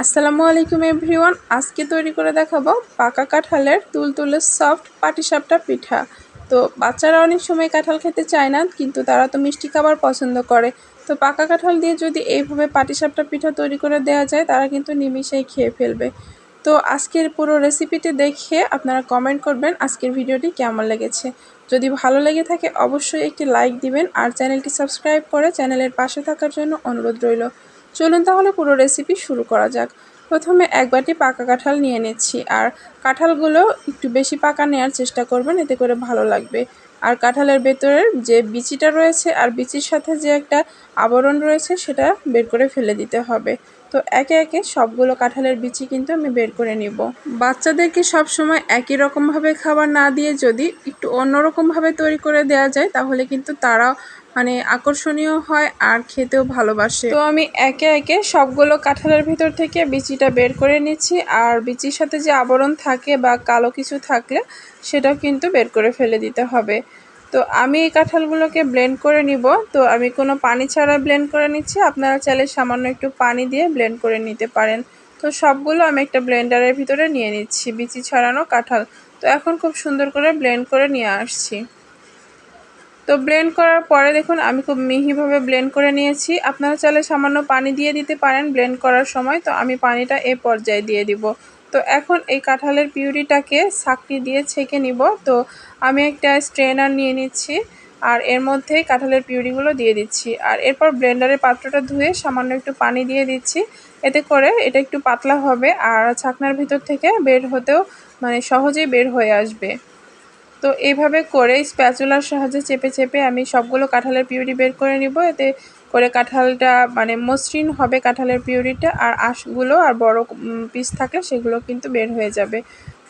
আসসালামু আলাইকুম এভরিওয়ান। আজকে তৈরি করে দেখাবো পাকা কাঁঠালের তুলতুলে সফট পাটিসাপটা পিঠা। তো বাচ্চারা অনেক সময় কাঁঠাল খেতে চায় না, কিন্তু তারা তো মিষ্টি খাবার পছন্দ করে। তো পাকা কাঁঠাল দিয়ে যদি এইভাবে পাটিসাপটা পিঠা তৈরি করে দেওয়া যায়, তারা কিন্তু নিমিষেই খেয়ে ফেলবে। তো আজকের পুরো রেসিপিটি দেখে আপনারা কমেন্ট করবেন আজকের ভিডিওটি কেমন লেগেছে। যদি ভালো লেগে থাকে, অবশ্যই একটি লাইক দিবেন আর চ্যানেলটি সাবস্ক্রাইব করে চ্যানেলের পাশে থাকার জন্য অনুরোধ রইল। চলুন তাহলে পুরো রেসিপি শুরু করা যাক। প্রথমে এক বাটি পাকা কাঁঠাল নিয়ে নিচ্ছি, আর কাঁঠালগুলো একটু বেশি পাকা নেওয়ার চেষ্টা করবেন, এতে করে ভালো লাগবে। আর কাঁঠালের ভেতরের যে বিচিটা রয়েছে আর বিচির সাথে যে একটা আবরণ রয়েছে, সেটা বের করে ফেলে দিতে হবে। তো একে একে সবগুলো কাঁঠালের বিচি কিন্তু আমি বের করে নিব। বাচ্চাদেরকে সব সময় একই রকমভাবে খাবার না দিয়ে যদি একটু অন্যরকমভাবে তৈরি করে দেওয়া যায়, তাহলে কিন্তু তারাও মানে আকর্ষণীয় হয় আর খেতেও ভালোবাসে। তো আমি একে একে সবগুলো কাঁঠালের ভিতর থেকে বিচিটা বের করে নিচ্ছি আর বিচির সাথে যে আবরণ থাকে বা কালো কিছু থাকলে সেটাও কিন্তু বের করে ফেলে দিতে হবে। তো আমি এই কাঁঠালগুলোকে ব্লেন্ড করে নিব। তো আমি কোনো পানি ছাড়া ব্লেন্ড করে নিচ্ছি। আপনারা চাইলে সামান্য একটু পানি দিয়ে ব্লেন্ড করে নিতে পারেন। তো সবগুলো আমি একটা ব্লেন্ডারের ভিতরে নিয়ে নিচ্ছি, বিচি ছড়ানো কাঁঠাল। তো এখন খুব সুন্দর করে ব্লেন্ড করে নিয়ে আসছি। তো ব্লেন্ড করার পরে দেখুন, আমি খুব মিহিভাবে ব্লেন্ড করে নিয়েছি। আপনারা চাইলে সামান্য পানি দিয়ে দিতে পারেন ব্লেন্ড করার সময়। তো আমি পানিটা এ পর্যায়ে দিয়ে দিব। তো এখন এই কাঁঠালের পিউরিটাকে সাকড়ি দিয়ে ছেঁকে নিব। তো আমি একটা স্ট্রেনার নিয়ে নিচ্ছি আর এর মধ্যেই কাঁঠালের পিউরিগুলো দিয়ে দিচ্ছি। আর এরপর ব্লেন্ডারের পাত্রটা ধুয়ে সামান্য একটু পানি দিয়ে দিচ্ছি। এতে করে এটা একটু পাতলা হবে আর ছাকনার ভিতর থেকে বের হতেও মানে সহজেই বের হয়ে আসবে। তো এইভাবে করে স্প্যাচুলার সাহায্যে চেপে চেপে আমি সবগুলো কাঁঠালের পিউরি বের করে নিব। এতে করে কাঁঠালটা মানে মসৃণ হবে কাঁঠালের পিউরিটা আর আঁশগুলো আর বড় পিস থাকলে সেগুলো কিন্তু বের হয়ে যাবে।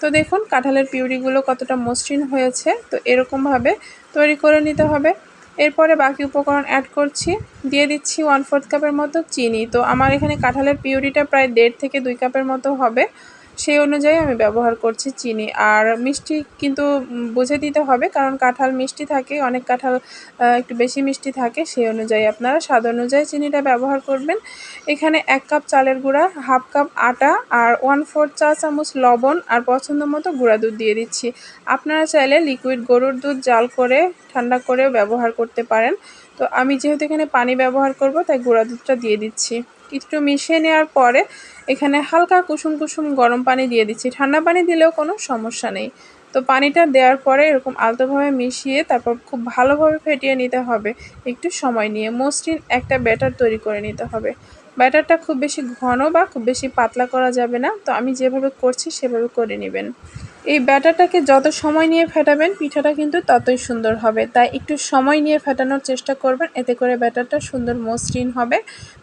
তো দেখুন কাঁঠালের পিউরিগুলো কতটা মসৃণ হয়েছে। তো এরকমভাবে তৈরি করে নিতে হবে। এরপরে বাকি উপকরণ অ্যাড করছি। দিয়ে দিচ্ছি ওয়ান ফোর্থ কাপের মতো চিনি। তো আমার এখানে কাঁঠালের পিউরিটা প্রায় দেড় থেকে দুই কাপের মতো হবে। সেই অনুযায়ী আমি ব্যবহার করছি চিনি। আর মিষ্টি কিন্তু বুঝে দিতে হবে, কারণ কাঁঠাল মিষ্টি থাকে, অনেক কাঁঠাল একটু বেশি মিষ্টি থাকে, সেই অনুযায়ী আপনারা স্বাদ অনুযায়ী চিনিটা ব্যবহার করবেন। এখানে এক কাপ চালের গুঁড়া, হাফ কাপ আটা আর ওয়ান ফোর চা চামচ লবণ আর পছন্দ মতো গুঁড়া দুধ দিয়ে দিচ্ছি। আপনারা চাইলে লিকুইড গরুর দুধ জাল করে, ঠান্ডা করেও ব্যবহার করতে পারেন। তো আমি যেহেতু এখানে পানি ব্যবহার করব, তাই গুঁড়া দুধটা দিয়ে দিচ্ছি। একটু মিশিয়ে নেওয়ার পরে এখানে হালকা কুসুম কুসুম গরম পানি দিয়ে দিচ্ছি। ঠান্ডা পানি দিলেও কোনো সমস্যা নেই। তো পানিটা দেওয়ার পরে এরকম আলতোভাবে মিশিয়ে তারপর খুব ভালোভাবে ফেটিয়ে নিতে হবে। একটু সময় নিয়ে মসৃণ একটা ব্যাটার তৈরি করে নিতে হবে। ব্যাটারটা খুব বেশি ঘন বা খুব বেশি পাতলা করা যাবে না। তো আমি যেভাবে করছি সেভাবে করে নেবেন। এই ব্যাটারটাকে যত সময় নিয়ে ফেটাবেন, পিঠাটা কিন্তু ততই সুন্দর হবে। তাই একটু সময় নিয়ে ফেটানোর চেষ্টা করবেন, এতে করে ব্যাটারটা সুন্দর মসৃণ হবে,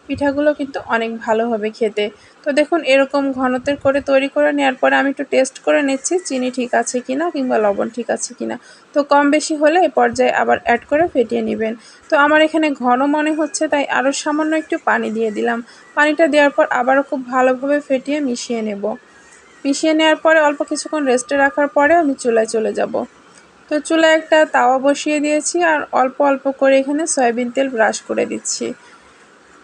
পিঠাগুলো কিন্তু অনেক ভালো হবে খেতে। তো দেখুন, এরকম ঘনতের করে তৈরি করে নেওয়ার পরে আমি একটু টেস্ট করে নিচ্ছি, চিনি ঠিক আছে কি না কিংবা লবণ ঠিক আছে কি না তো কম বেশি হলে এ পর্যায়ে আবার অ্যাড করে ফেটিয়ে নেবেন। তো আমার এখানে ঘন মনে হচ্ছে, তাই আরও সামান্য একটু পানি দিয়ে দিলাম। পানিটা দেওয়ার পর আবারও খুব ভালোভাবে ফেটিয়ে মিশিয়ে নেব। মিশিয়ে নেওয়ার পরে অল্প কিছুক্ষণ রেস্টে রাখার পরে আমি চুলায় চলে যাব। তো চুলায় একটা তাওয়া বসিয়ে দিয়েছি আর অল্প অল্প করে এখানে সয়াবিন তেল ব্রাশ করে দিচ্ছি।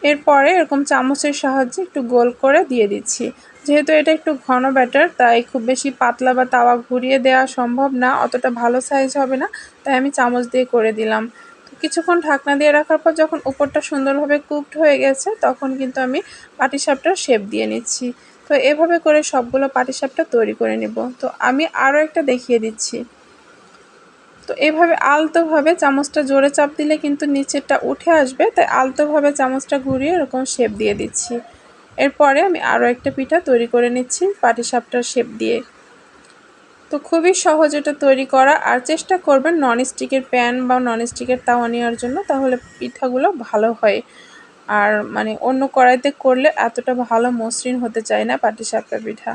এরপরে এরকম চামচের সাহায্যে একটু গোল করে দিয়ে দিচ্ছি। যেহেতু এটা একটু ঘন ব্যাটার তাই খুব বেশি পাতলা বা তাওয়া ঘুরিয়ে দেওয়া সম্ভব না, অতটা ভালো সাইজ হবে না, তাই আমি চামচ দিয়ে করে দিলাম। তো কিছুক্ষণ ঢাকনা দিয়ে রাখার পর যখন উপরটা সুন্দরভাবে কুকড হয়ে গেছে, তখন কিন্তু আমি পাটিসাপটার শেপ দিয়ে নিচ্ছি। তো এভাবে করে সবগুলো পাটিসাপটা তৈরি করে নেব। তো আমি আরও একটা দেখিয়ে দিচ্ছি। তো এভাবে আলতোভাবে চামচটা জোরে চাপ দিলে কিন্তু নিচেরটা উঠে আসবে, তাই আলতোভাবে চামচটা ঘুরিয়ে এরকম শেপ দিয়ে দিচ্ছি। এরপরে আমি আরও একটা পিঠা তৈরি করে নিচ্ছি পাটিসাপটার শেপ দিয়ে। তো খুবই সহজ এটা তৈরি করা, আর চেষ্টা করবেন ননস্টিকের প্যান বা ননস্টিকের তাওয়া নেওয়ার জন্য, তাহলে পিঠাগুলো ভালো হয়। আর মানে অন্য কড়াইতে করলে এতটা ভালো মসৃণ হতে চায় না পাটিসাপটা পিঠা।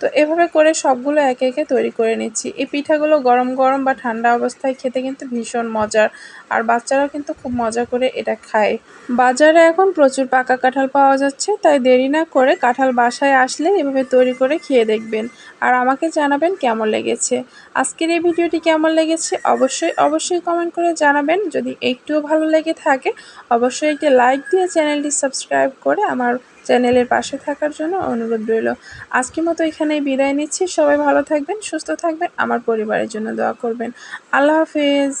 তো এভাবে করে সবগুলো একে একে তৈরি করে নিচ্ছি। এই পিঠাগুলো গরম গরম বা ঠান্ডা অবস্থায় খেতে কিন্তু ভীষণ মজার। আর বাচ্চারাও কিন্তু খুব মজা করে এটা খায়। বাজারে এখন প্রচুর পাকা কাঁঠাল পাওয়া যাচ্ছে, তাই দেরি না করে কাঁঠাল বাসায় আসলে এভাবে তৈরি করে খেয়ে দেখবেন। আর আমাকে জানাবেন কেমন লেগেছে। আজকের এই ভিডিওটি কেমন লেগেছে অবশ্যই অবশ্যই কমেন্ট করে জানাবেন। যদি একটুও ভালো লেগে থাকে, অবশ্যই একটি লাইক দিয়ে চ্যানেলটি সাবস্ক্রাইব করে আমার চ্যানেলের পাশে থাকার জন্য অনুরোধ রইল। আজকের মতো এখানেই বিদায় নিচ্ছি। সবাই ভালো থাকবেন, সুস্থ থাকবেন, আমার পরিবারের জন্য দোয়া করবেন। আল্লাহ হাফেজ।